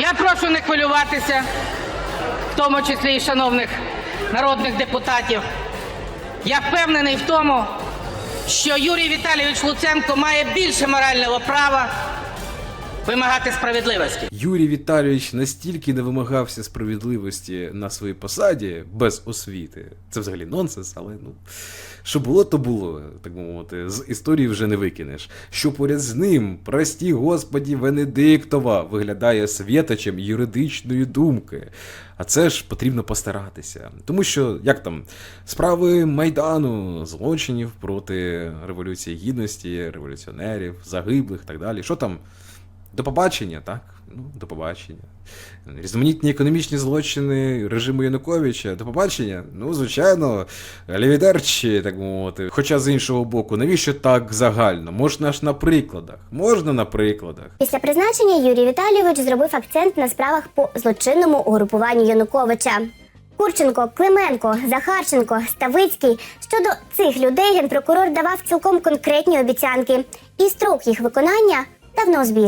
Я прошу не хвилюватися, в тому числі і шановних народних депутатів. Я впевнений в тому, що Юрій Віталійович Луценко має більше морального права вимагати справедливості. Юрій Віталійович настільки не вимагався справедливості на своїй посаді без освіти. Це взагалі нонсенс, але ну. Що було, то було, так би мовити, з історії вже не викинеш. Що поряд з ним, прості господі, Венедиктова виглядає святочем юридичної думки. А це ж потрібно постаратися. Тому що, як там, справи Майдану, злочинів проти Революції Гідності, революціонерів, загиблих так далі. Що там? До побачення, так? Ну, до побачення. Різноманітні економічні злочини режиму Януковича. До побачення. Ну, звичайно, лівідерчі, так мовити. Хоча з іншого боку, навіщо так загально? Можна ж на прикладах. Можна на прикладах. Після призначення Юрій Віталійович зробив акцент на справах по злочинному угрупуванню Януковича. Курченко, Клименко, Захарченко, Ставицький. Щодо цих людей генпрокурор давав цілком конкретні обіцянки, і строк їх виконання давно збіг.